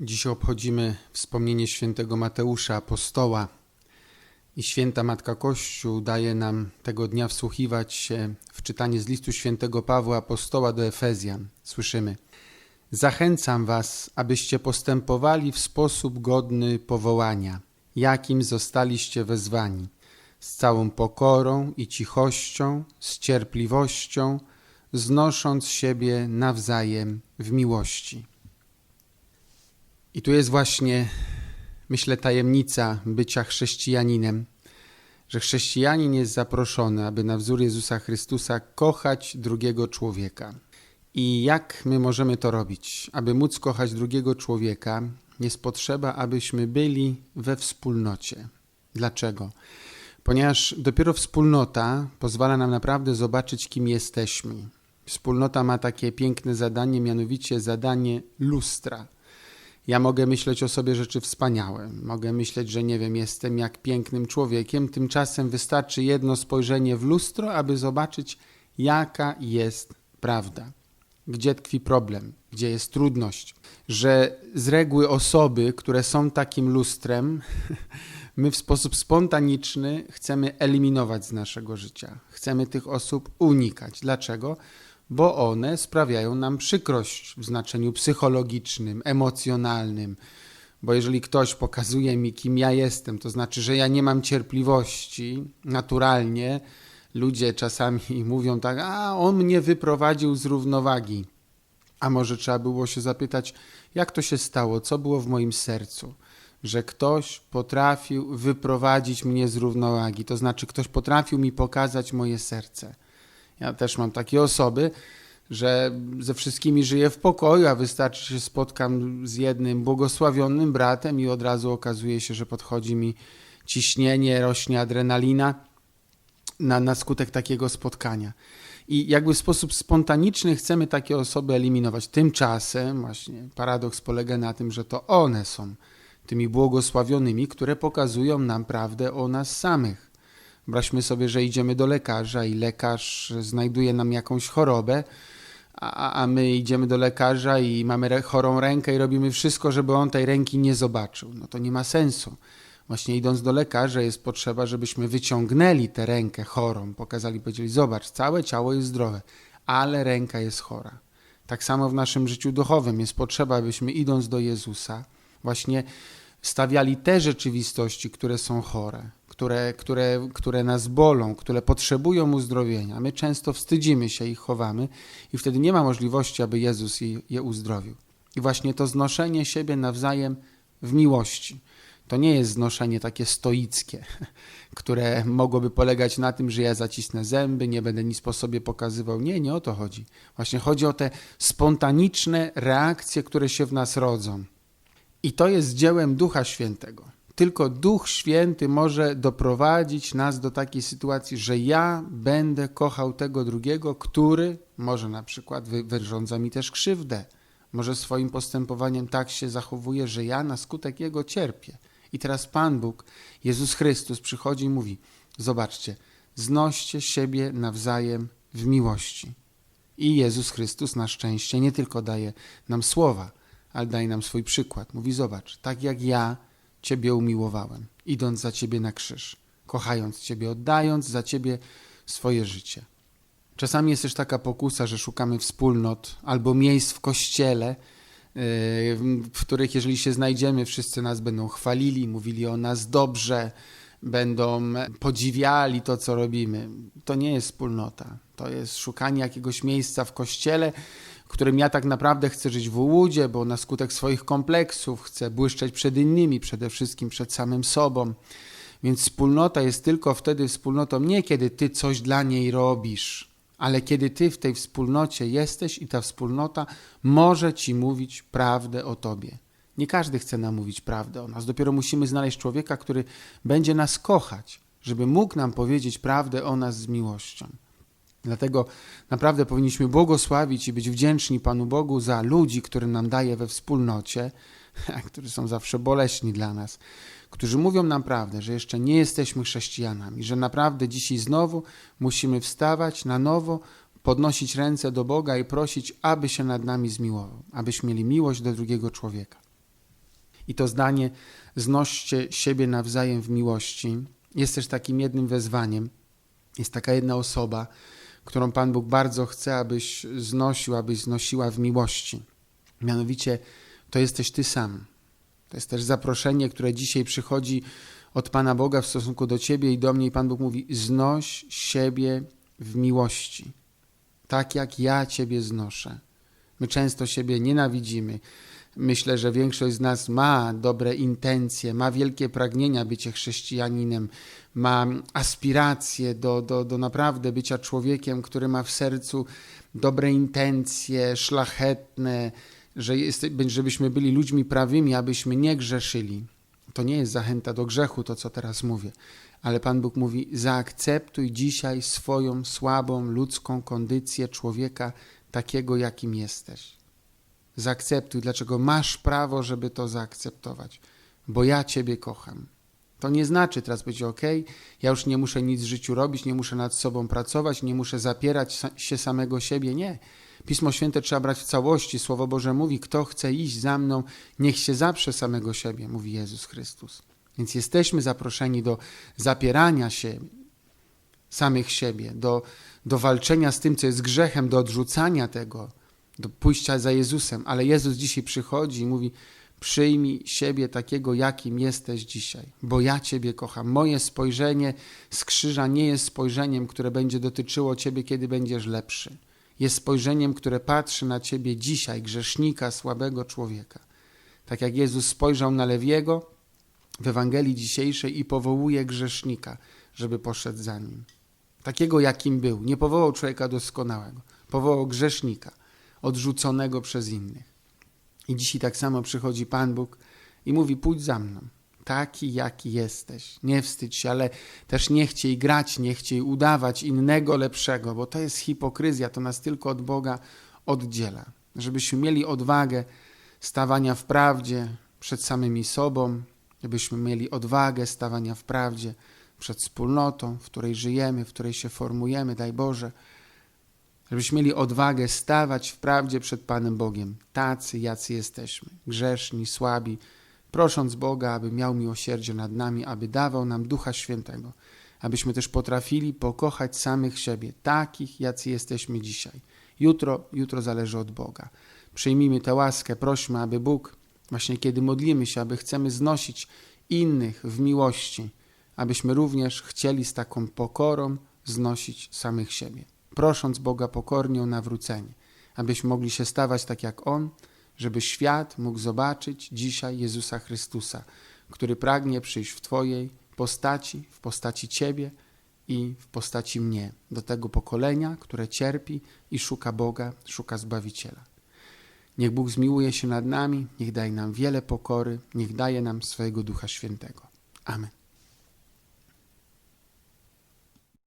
Dziś obchodzimy wspomnienie świętego Mateusza, apostoła. I święta Matka Kościół daje nam tego dnia wsłuchiwać się w czytanie z listu świętego Pawła, apostoła do Efezjan. Słyszymy: Zachęcam was, abyście postępowali w sposób godny powołania, jakim zostaliście wezwani, z całą pokorą i cichością, z cierpliwością, znosząc siebie nawzajem w miłości. I tu jest właśnie, myślę, tajemnica bycia chrześcijaninem, że chrześcijanin jest zaproszony, aby na wzór Jezusa Chrystusa kochać drugiego człowieka. I jak my możemy to robić? Aby móc kochać drugiego człowieka, jest potrzeba, abyśmy byli we wspólnocie. Dlaczego? Ponieważ dopiero wspólnota pozwala nam naprawdę zobaczyć, kim jesteśmy. Wspólnota ma takie piękne zadanie, mianowicie zadanie lustra. Ja mogę myśleć o sobie rzeczy wspaniałe, mogę myśleć, że nie wiem, jestem jak pięknym człowiekiem, tymczasem wystarczy jedno spojrzenie w lustro, aby zobaczyć, jaka jest prawda. Gdzie tkwi problem, gdzie jest trudność, że z reguły osoby, które są takim lustrem, my w sposób spontaniczny chcemy eliminować z naszego życia. Chcemy tych osób unikać. Dlaczego? Bo one sprawiają nam przykrość w znaczeniu psychologicznym, emocjonalnym. Bo jeżeli ktoś pokazuje mi, kim ja jestem, to znaczy, że ja nie mam cierpliwości, naturalnie ludzie czasami mówią tak, a on mnie wyprowadził z równowagi. A może trzeba było się zapytać, jak to się stało, co było w moim sercu, że ktoś potrafił wyprowadzić mnie z równowagi, to znaczy ktoś potrafił mi pokazać moje serce. Ja też mam takie osoby, że ze wszystkimi żyję w pokoju, a wystarczy, się spotkam z jednym błogosławionym bratem i od razu okazuje się, że podchodzi mi ciśnienie, rośnie adrenalina na, na skutek takiego spotkania. I jakby w sposób spontaniczny chcemy takie osoby eliminować. Tymczasem właśnie paradoks polega na tym, że to one są tymi błogosławionymi, które pokazują nam prawdę o nas samych. Wyobraźmy sobie, że idziemy do lekarza i lekarz znajduje nam jakąś chorobę, a, a my idziemy do lekarza i mamy chorą rękę i robimy wszystko, żeby on tej ręki nie zobaczył. No to nie ma sensu. Właśnie idąc do lekarza jest potrzeba, żebyśmy wyciągnęli tę rękę chorą, pokazali, powiedzieli, zobacz, całe ciało jest zdrowe, ale ręka jest chora. Tak samo w naszym życiu duchowym jest potrzeba, abyśmy idąc do Jezusa właśnie stawiali te rzeczywistości, które są chore, które, które, które nas bolą, które potrzebują uzdrowienia. My często wstydzimy się i chowamy, i wtedy nie ma możliwości, aby Jezus je, je uzdrowił. I właśnie to znoszenie siebie nawzajem w miłości. To nie jest znoszenie takie stoickie, które mogłoby polegać na tym, że ja zacisnę zęby, nie będę nic po sobie pokazywał. Nie, nie o to chodzi. Właśnie chodzi o te spontaniczne reakcje, które się w nas rodzą. I to jest dziełem Ducha Świętego. Tylko Duch Święty może doprowadzić nas do takiej sytuacji, że ja będę kochał tego drugiego, który może na przykład wyrządza mi też krzywdę. Może swoim postępowaniem tak się zachowuje, że ja na skutek jego cierpię. I teraz Pan Bóg, Jezus Chrystus przychodzi i mówi: Zobaczcie, znoście siebie nawzajem w miłości. I Jezus Chrystus na szczęście nie tylko daje nam słowa, ale daje nam swój przykład. Mówi: Zobacz, tak jak ja Ciebie umiłowałem, idąc za Ciebie na krzyż, kochając Ciebie, oddając za Ciebie swoje życie. Czasami jest też taka pokusa, że szukamy wspólnot albo miejsc w kościele, yy, w których jeżeli się znajdziemy, wszyscy nas będą chwalili, mówili o nas dobrze, będą podziwiali to, co robimy. To nie jest wspólnota. To jest szukanie jakiegoś miejsca w kościele, którym ja tak naprawdę chcę żyć w ułudzie, bo na skutek swoich kompleksów chcę błyszczeć przed innymi, przede wszystkim przed samym sobą. Więc wspólnota jest tylko wtedy wspólnotą nie kiedy ty coś dla niej robisz, ale kiedy ty w tej wspólnocie jesteś i ta wspólnota może ci mówić prawdę o tobie. Nie każdy chce nam mówić prawdę o nas. Dopiero musimy znaleźć człowieka, który będzie nas kochać, żeby mógł nam powiedzieć prawdę o nas z miłością. Dlatego naprawdę powinniśmy błogosławić i być wdzięczni Panu Bogu za ludzi, które nam daje we wspólnocie, którzy są zawsze boleśni dla nas, którzy mówią nam prawdę, że jeszcze nie jesteśmy chrześcijanami, że naprawdę dzisiaj znowu musimy wstawać na nowo, podnosić ręce do Boga i prosić, aby się nad nami zmiłował, abyśmy mieli miłość do drugiego człowieka. I to zdanie znoście siebie nawzajem w miłości jest też takim jednym wezwaniem. Jest taka jedna osoba, którą Pan Bóg bardzo chce, abyś znosił, abyś znosiła w miłości. Mianowicie to jesteś Ty sam. To jest też zaproszenie, które dzisiaj przychodzi od Pana Boga w stosunku do Ciebie i do mnie. I Pan Bóg mówi: znoś siebie w miłości, tak jak ja Ciebie znoszę. My często siebie nienawidzimy. Myślę, że większość z nas ma dobre intencje, ma wielkie pragnienia bycie chrześcijaninem, ma aspiracje do, do, do naprawdę bycia człowiekiem, który ma w sercu dobre intencje, szlachetne, że jest, żebyśmy byli ludźmi prawymi, abyśmy nie grzeszyli. To nie jest zachęta do grzechu, to co teraz mówię, ale Pan Bóg mówi: zaakceptuj dzisiaj swoją słabą ludzką kondycję człowieka takiego, jakim jesteś. Zaakceptuj, dlaczego masz prawo, żeby to zaakceptować, bo ja Ciebie kocham. To nie znaczy teraz być ok, ja już nie muszę nic w życiu robić, nie muszę nad sobą pracować, nie muszę zapierać się samego siebie. Nie. Pismo Święte trzeba brać w całości. Słowo Boże mówi: Kto chce iść za mną, niech się zaprze samego siebie, mówi Jezus Chrystus. Więc jesteśmy zaproszeni do zapierania się samych siebie, do, do walczenia z tym, co jest grzechem, do odrzucania tego, do pójścia za Jezusem. Ale Jezus dzisiaj przychodzi i mówi: Przyjmij siebie takiego, jakim jesteś dzisiaj, bo ja Ciebie kocham. Moje spojrzenie z krzyża nie jest spojrzeniem, które będzie dotyczyło Ciebie, kiedy będziesz lepszy. Jest spojrzeniem, które patrzy na Ciebie dzisiaj, grzesznika, słabego człowieka. Tak jak Jezus spojrzał na Lewiego w Ewangelii dzisiejszej i powołuje grzesznika, żeby poszedł za nim. Takiego, jakim był. Nie powołał człowieka doskonałego, powołał grzesznika, odrzuconego przez innych. I dzisiaj tak samo przychodzi Pan Bóg i mówi: Pójdź za mną, taki jaki jesteś. Nie wstydź się, ale też nie chciej grać, nie chciej udawać innego lepszego, bo to jest hipokryzja, to nas tylko od Boga oddziela. Żebyśmy mieli odwagę stawania w prawdzie przed samymi sobą, żebyśmy mieli odwagę stawania w prawdzie przed wspólnotą, w której żyjemy, w której się formujemy, daj Boże żebyśmy mieli odwagę stawać w prawdzie przed Panem Bogiem, tacy, jacy jesteśmy, grzeszni, słabi, prosząc Boga, aby miał miłosierdzie nad nami, aby dawał nam Ducha Świętego, abyśmy też potrafili pokochać samych siebie, takich, jacy jesteśmy dzisiaj. Jutro, jutro zależy od Boga. Przyjmijmy tę łaskę, prośmy, aby Bóg, właśnie kiedy modlimy się, aby chcemy znosić innych w miłości, abyśmy również chcieli z taką pokorą znosić samych siebie prosząc Boga pokornie o nawrócenie, abyśmy mogli się stawać tak jak On, żeby świat mógł zobaczyć dzisiaj Jezusa Chrystusa, który pragnie przyjść w Twojej postaci, w postaci Ciebie i w postaci mnie, do tego pokolenia, które cierpi i szuka Boga, szuka Zbawiciela. Niech Bóg zmiłuje się nad nami, niech daje nam wiele pokory, niech daje nam swojego Ducha Świętego. Amen.